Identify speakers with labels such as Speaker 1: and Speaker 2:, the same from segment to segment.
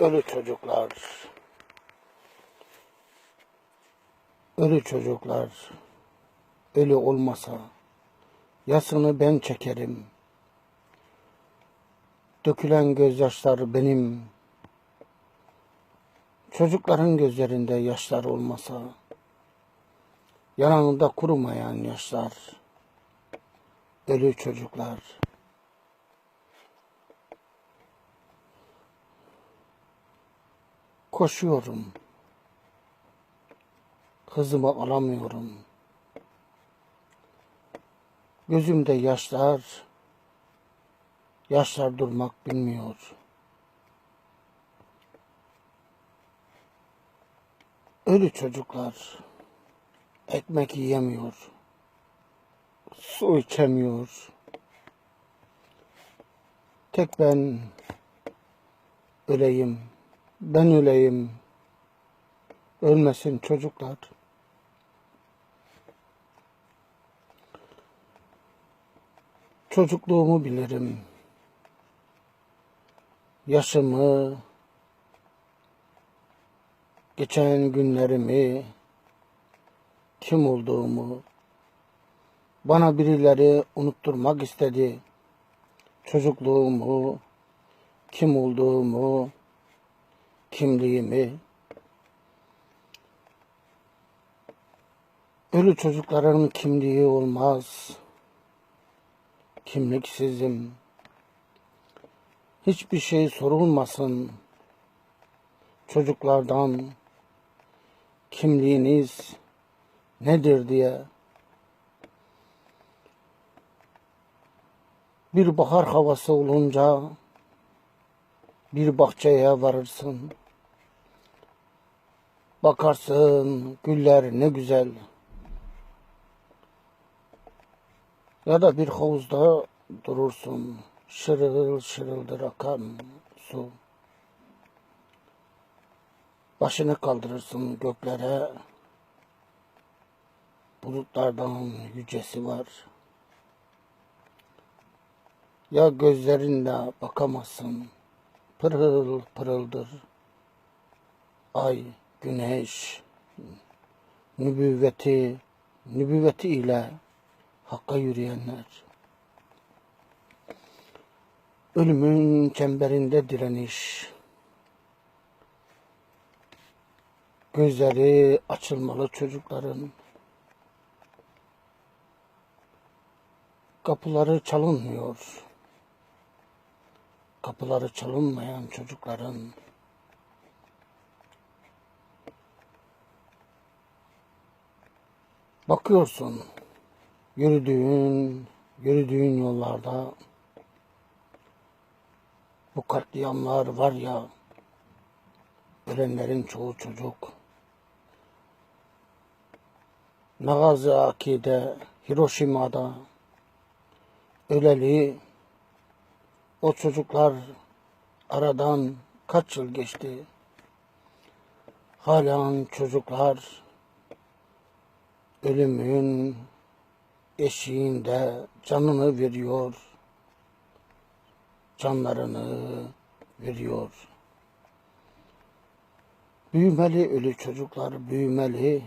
Speaker 1: Ölü çocuklar. Ölü çocuklar. Ölü olmasa yasını ben çekerim. Dökülen gözyaşlar benim. Çocukların gözlerinde yaşlar olmasa yanağında kurumayan yaşlar. Ölü çocuklar. Koşuyorum. Hızımı alamıyorum. Gözümde yaşlar, yaşlar durmak bilmiyor. Ölü çocuklar ekmek yiyemiyor, su içemiyor. Tek ben öleyim, ben öleyim, ölmesin çocuklar. Çocukluğumu bilirim. Yaşımı, geçen günlerimi, kim olduğumu bana birileri unutturmak istedi. Çocukluğumu, kim olduğumu, kimliğimi. Ölü çocukların kimliği olmaz. Kimliksizim. Hiçbir şey sorulmasın. Çocuklardan kimliğiniz nedir diye. Bir bahar havası olunca bir bahçeye varırsın. Bakarsın güller ne güzel. Ya da bir havuzda durursun. Şırıl şırıldır akan su. Başını kaldırırsın göklere. Bulutlardan yücesi var. Ya gözlerinle bakamazsın. Pırıl pırıldır. Ay, güneş, nübüvveti, nübüvveti ile Hakka yürüyenler. Ölümün çemberinde direniş. Gözleri açılmalı çocukların. Kapıları çalınmıyor. Kapıları çalınmayan çocukların bakıyorsun yürüdüğün, yürüdüğün yollarda bu katliamlar var ya, ölenlerin çoğu çocuk. Nagasaki'de, Hiroşima'da öleli o çocuklar aradan kaç yıl geçti? Halen çocuklar ölümün eşiğinde canını veriyor, canlarını veriyor. Büyümeli ölü çocuklar, büyümeli.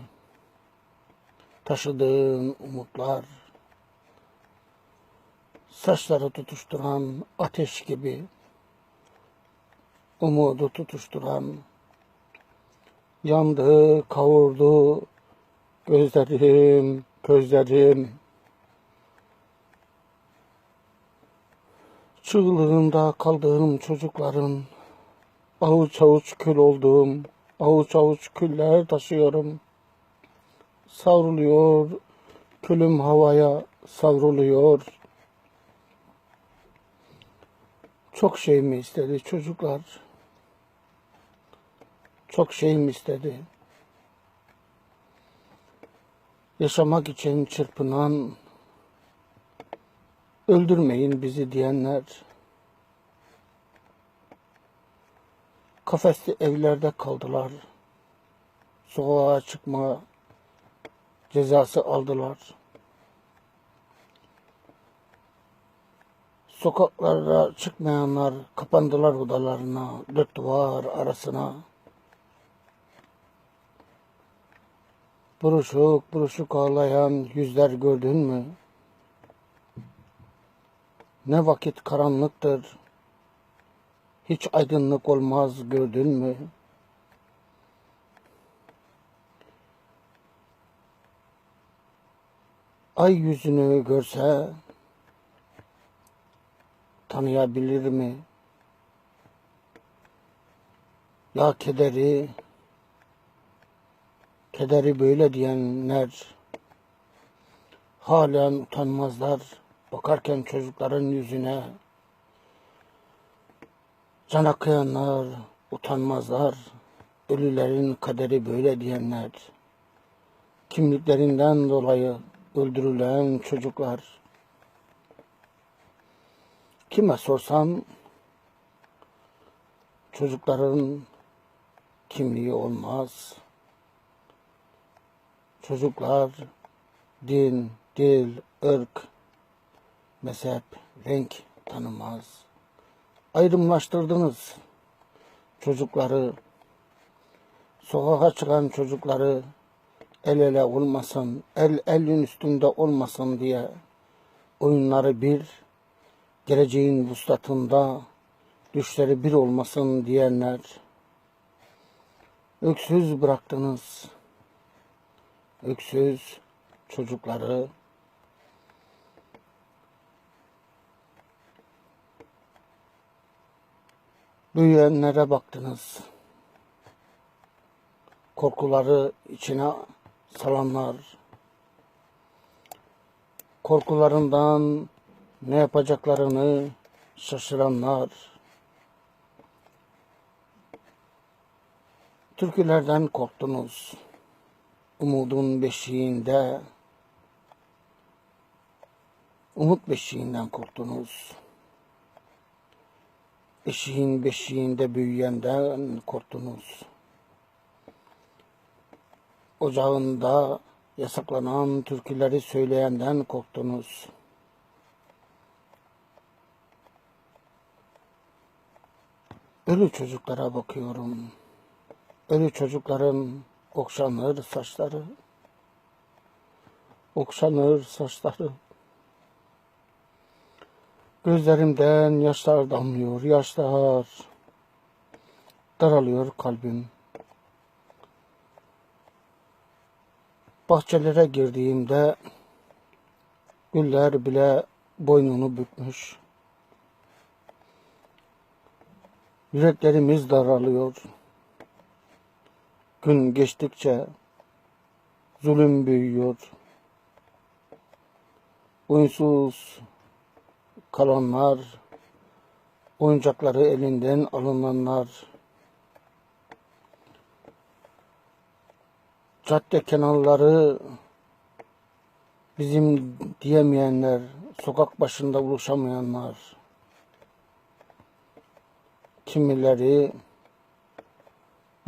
Speaker 1: Taşıdığın umutlar, saçları tutuşturan ateş gibi, umudu tutuşturan, yandı, kavurdu gözlerim, gözlerim. Çığlığında kaldığım çocukların, avuç avuç kül olduğum, avuç avuç küller taşıyorum. Savruluyor, külüm havaya savruluyor. Çok şey mi istedi çocuklar? Çok şey mi istedi? Yaşamak için çırpınan öldürmeyin bizi diyenler, kafesli evlerde kaldılar, sokağa çıkma cezası aldılar. Sokaklara çıkmayanlar kapandılar odalarına, dört duvar arasına. Buruşuk buruşuk ağlayan yüzler gördün mü? Ne vakit karanlıktır, hiç aydınlık olmaz gördün mü? Ay yüzünü görse tanıyabilir mi? Ya kederi, kederi böyle diyenler halen utanmazlar bakarken çocukların yüzüne. Can akıyanlar utanmazlar, ölülerin kaderi böyle diyenler. Kimliklerinden dolayı öldürülen çocuklar. Kime sorsam çocukların kimliği olmaz. Çocuklar din, dil, ırk, mezhep, renk tanımaz. Ayrımlaştırdınız çocukları, sokağa çıkan çocukları el ele olmasın, el elin üstünde olmasın diye oyunları bir, geleceğin vuslatında düşleri bir olmasın diyenler, öksüz bıraktınız, öksüz çocukları, büyüyenlere baktınız, korkuları içine salanlar, korkularından ne yapacaklarını şaşıranlar, türkülerden korktunuz, umudun beşiğinde, umut beşiğinden korktunuz. Eşiğin beşiğinde büyüyenden korktunuz ocağında yasaklanan türküleri söyleyenden korktunuz. Ölü çocuklara bakıyorum. Ölü çocukların okşanır saçları. Okşanır saçları. Gözlerimden yaşlar damlıyor, yaşlar. Daralıyor kalbim. Bahçelere girdiğimde güller bile boynunu bükmüş. Yüreklerimiz daralıyor. Gün geçtikçe zulüm büyüyor. Oyunsuz kalanlar, oyuncakları elinden alınanlar, cadde kenarları bizim diyemeyenler, sokak başında buluşamayanlar, kimileri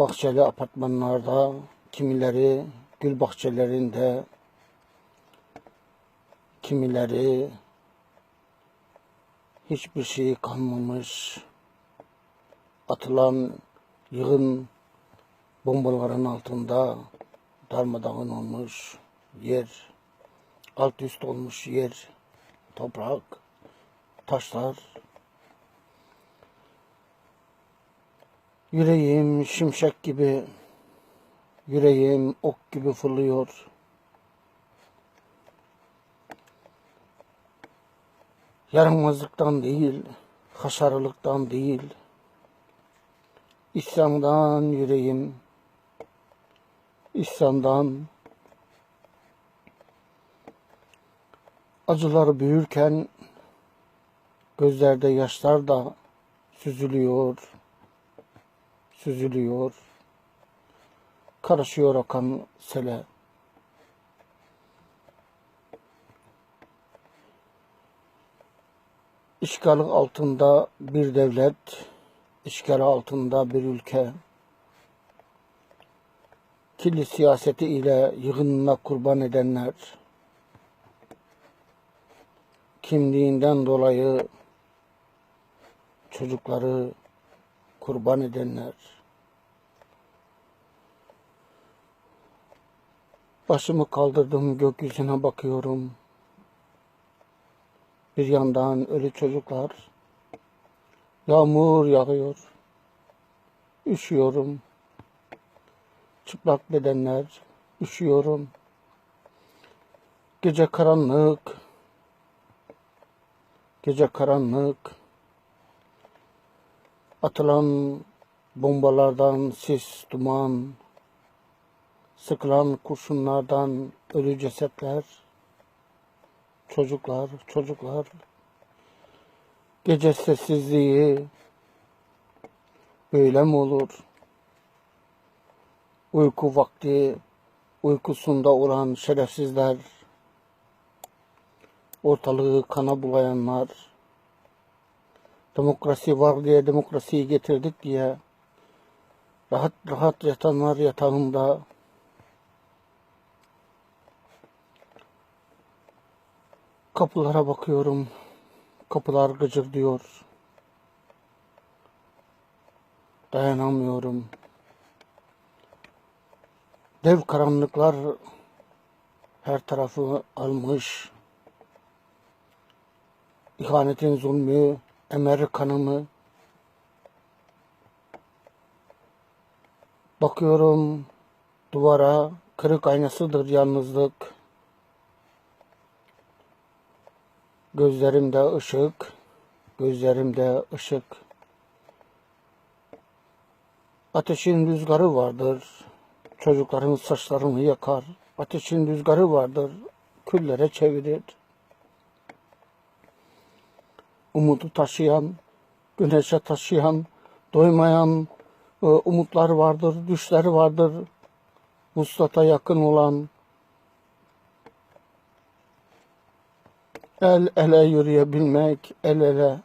Speaker 1: bahçeli apartmanlarda, kimileri gül bahçelerinde, kimileri hiçbir şey kalmamış, atılan yığın bombaların altında darmadağın olmuş yer, alt üst olmuş yer, toprak, taşlar. Yüreğim şimşek gibi, yüreğim ok gibi fırlıyor. Yaramazlıktan değil, haşarılıktan değil, İslam'dan yüreğim İslam'dan. Acılar büyürken gözlerde yaşlar da süzülüyor, süzülüyor, karışıyor akan sele. İşgal altında bir devlet, işgal altında bir ülke, kirli siyaseti ile yığınına kurban edenler, kimliğinden dolayı çocukları kurban edenler. Başımı kaldırdım gökyüzüne bakıyorum. Bir yandan ölü çocuklar. Yağmur yağıyor. Üşüyorum. Çıplak bedenler. Üşüyorum. Gece karanlık. Gece karanlık. Atılan bombalardan sis, duman, sıkılan kurşunlardan ölü cesetler, çocuklar, çocuklar, gece sessizliği böyle mi olur? Uyku vakti, uykusunda olan şerefsizler, ortalığı kana bulayanlar, demokrasi var diye demokrasiyi getirdik diye rahat rahat yatanlar yatağında kapılara bakıyorum. Kapılar gıcır diyor. Dayanamıyorum. Dev karanlıklar her tarafı almış. İhanetin zulmü, emer kanımı. Bakıyorum duvara, kırık aynasıdır yalnızlık. Gözlerimde ışık, gözlerimde ışık. Ateşin rüzgarı vardır, çocukların saçlarını yakar. Ateşin rüzgarı vardır, küllere çevirir. Umudu taşıyan, güneşe taşıyan, doymayan e, umutlar vardır, düşler vardır. Vuslata yakın olan, El ele yürüyebilmek, el ele,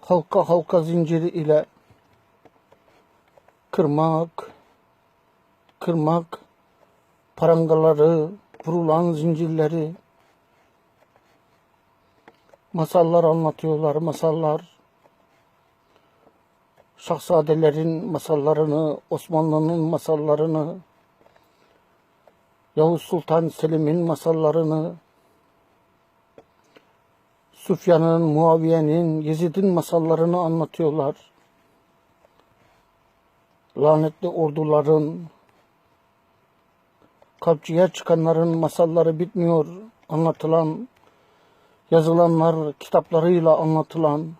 Speaker 1: halka halka zinciri ile kırmak, kırmak, parangaları, vurulan zincirleri, masallar anlatıyorlar, masallar. Şahzadelerin masallarını, Osmanlı'nın masallarını, Yavuz Sultan Selim'in masallarını, Sufyan'ın, Muaviye'nin, Yezid'in masallarını anlatıyorlar. Lanetli orduların, kapçıya çıkanların masalları bitmiyor. Anlatılan, yazılanlar kitaplarıyla anlatılan.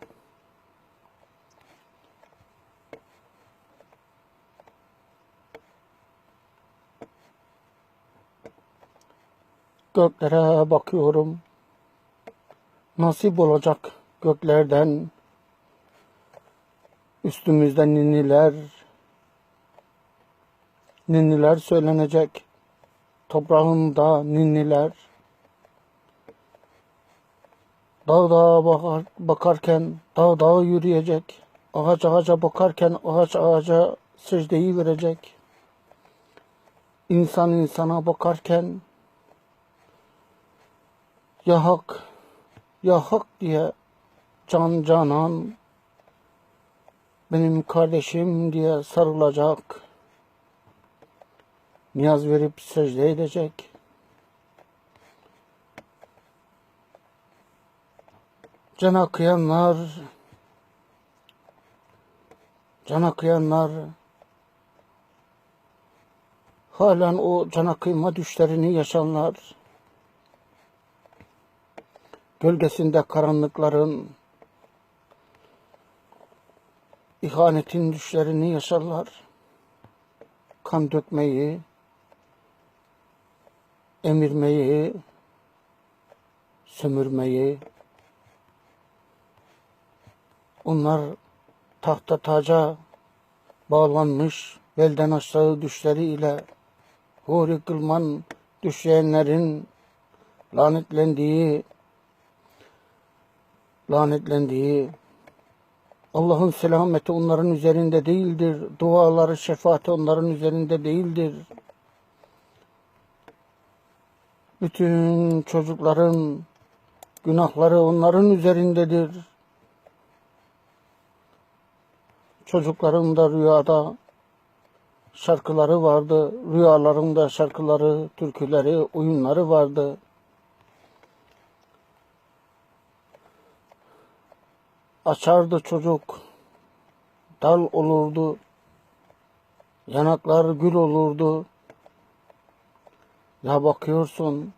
Speaker 1: Göklere bakıyorum. Nasip olacak göklerden. Üstümüzden ninniler. Ninniler söylenecek. Toprağında ninniler dağ dağa bakar, bakarken dağ dağa yürüyecek ağaç ağaca bakarken ağaç ağaca secdeyi verecek insan insana bakarken ya hak ya hak diye can canan benim kardeşim diye sarılacak. Niyaz verip secde edecek. Cana kıyanlar, cana kıyanlar halen o cana kıyma düşlerini yaşanlar. Gölgesinde karanlıkların, ihanetin düşlerini yaşarlar. Kan dökmeyi, emirmeyi, sömürmeyi, onlar tahta taca bağlanmış belden aşağı düşleriyle huri kılman düşleyenlerin lanetlendiği lanetlendiği, Allah'ın selameti onların üzerinde değildir. Duaları, şefaati onların üzerinde değildir. Bütün çocukların günahları onların üzerindedir. Çocukların da rüyada şarkıları vardı. Rüyalarında şarkıları, türküleri, oyunları vardı. Açardı çocuk. Dal olurdu. Yanaklar gül olurdu. Ya bakıyorsun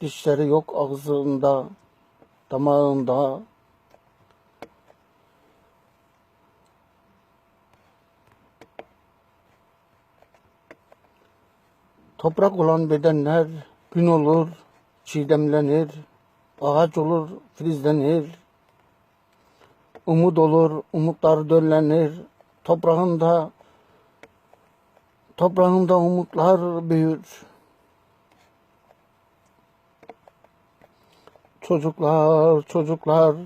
Speaker 1: dişleri yok ağzında, damağında. Toprak olan bedenler gün olur, çiğdemlenir, ağaç olur, filizlenir. Umut olur, umutlar döllenir. Toprağında, toprağında umutlar büyür. Çocuklar, çocuklar.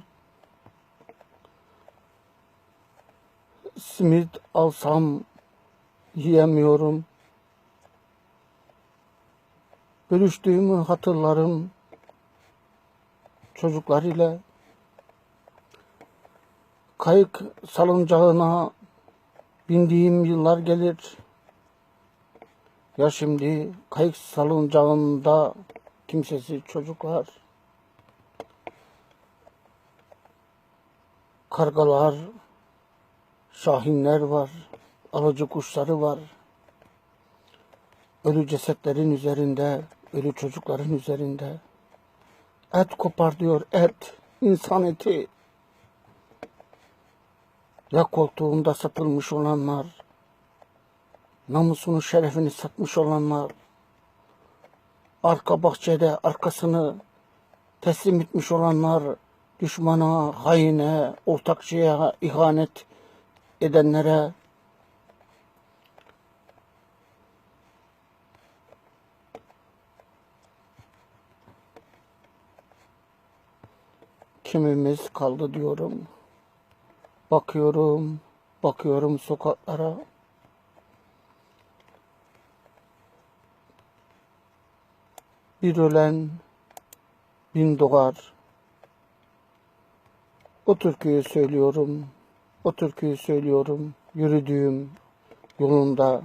Speaker 1: Simit alsam yiyemiyorum. Bölüştüğümü hatırlarım çocuklar ile. Kayık salıncağına bindiğim yıllar gelir. Ya şimdi kayık salıncağında kimsesiz çocuklar. Kargalar, şahinler var, alıcı kuşları var. Ölü cesetlerin üzerinde, ölü çocukların üzerinde. Et kopar diyor et, insan eti. Ya koltuğunda satılmış olanlar, namusunu şerefini satmış olanlar, arka bahçede arkasını teslim etmiş olanlar, düşmana, haine, ortakçıya ihanet edenlere kimimiz kaldı diyorum. Bakıyorum, bakıyorum sokaklara. Bir ölen bin doğar. O türküyü söylüyorum. O türküyü söylüyorum. Yürüdüğüm yolunda.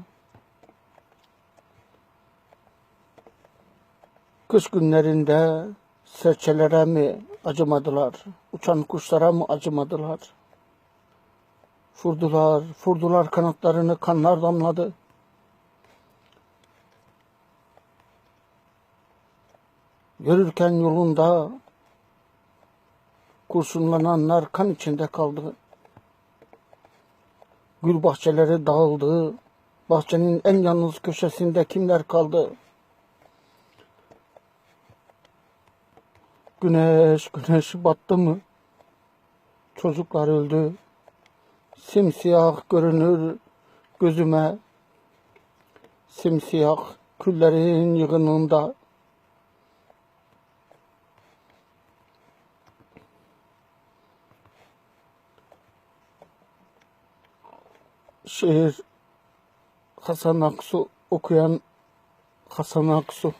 Speaker 1: Kış günlerinde serçelere mi acımadılar? Uçan kuşlara mı acımadılar? Vurdular, vurdular kanatlarını, kanlar damladı. Yürürken yolunda kurşunlananlar kan içinde kaldı. Gül bahçeleri dağıldı. Bahçenin en yalnız köşesinde kimler kaldı? Güneş, güneş battı mı? Çocuklar öldü. Simsiyah görünür gözüme. Simsiyah küllerin yığınında. Şiir Hasan Aksu okuyan Hasan Aksu